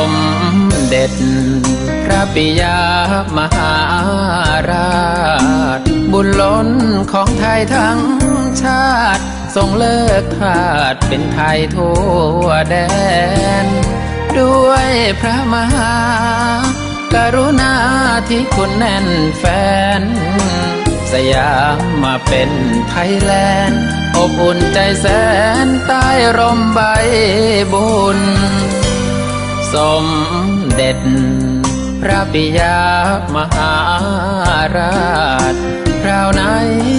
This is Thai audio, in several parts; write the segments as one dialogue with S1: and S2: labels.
S1: สมเด็จ พระปิยามหาราช บุญล้นของไทยทั้งชาติ ทรงเลิกทาสเป็นไทยทั่วแดน ด้วยพระมหากรุณาที่คุณแน่นแฟน สยามมาเป็นไทยแลนด์อบอุ่นใจแสนใต้ร่มใบบุญ สมเด็จ พระปิยามหาราชคราวไหน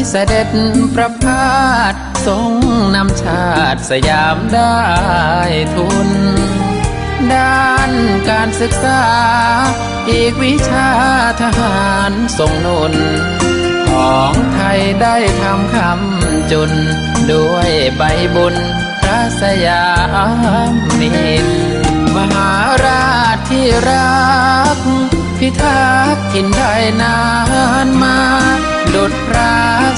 S1: เสด็จประพาสทรงนำชาติสยามได้ทุน ด้านการศึกษา อีกวิชาทหารทรงนุน ของไทยได้ทำคำจุน ด้วยใบบุญพระสยามนิน มหาราชที่รัก พิทักษ์ถิ่นไทยนานมาดุจพระ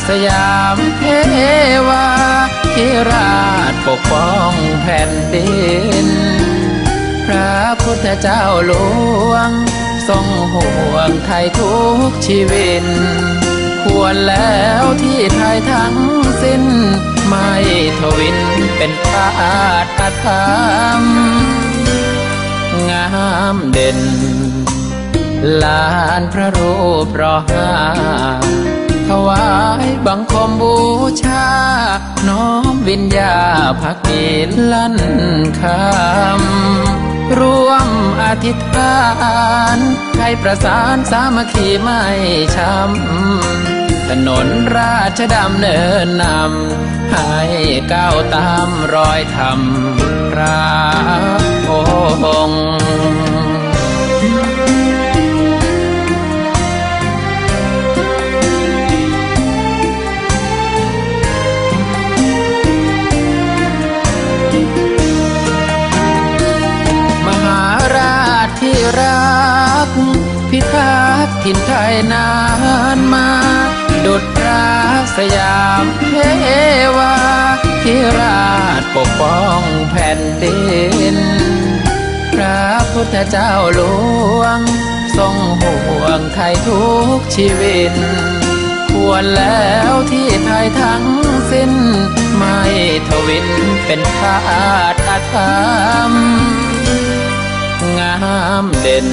S1: สยามเทวาที่ราชปกป้องแผ่นดิน พระพุทธเจ้าหลวง ทรงห่วงไทยทุกชีวิตควรแล้วที่ไทยทั้งสิ้น ไม่ทวินเป็นพาตธรรม งามเด่น ลานพระรูปรอห้าถวายบังคมบูชา น้อมวิญญาพักดีลั่นคำร่วมอธิษฐาน ให้ประสานสามัคคีไม่ช้ำ นนราชดำเนินนำให้ก้าวตามรอยธรรมพระองค์มหาราชที่รักพิทักษ์ถิ่นไทยนานม สยามเทวาที่ราชปกป้องแผ่นดิน พระพุทธเจ้าหลวง ทรงห่วงไทยทุกชีวิต ควรแล้วที่ไทยทั้งสิ้น ไม่ทวินเป็นทาตธรรม งามเด่น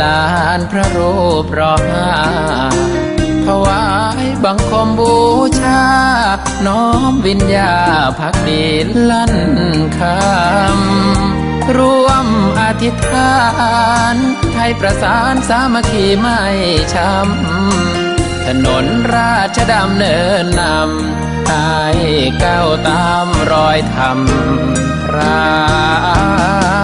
S1: ลานพระรูปรอห้า บังคมบูชา น้อมวิญญาพักดีลั่นคำร่วมอธิษฐานให้ประสานสามัคคีไม่ช้ำถนนราชดำเนินนำให้ก้าวตามรอยธรรมพระ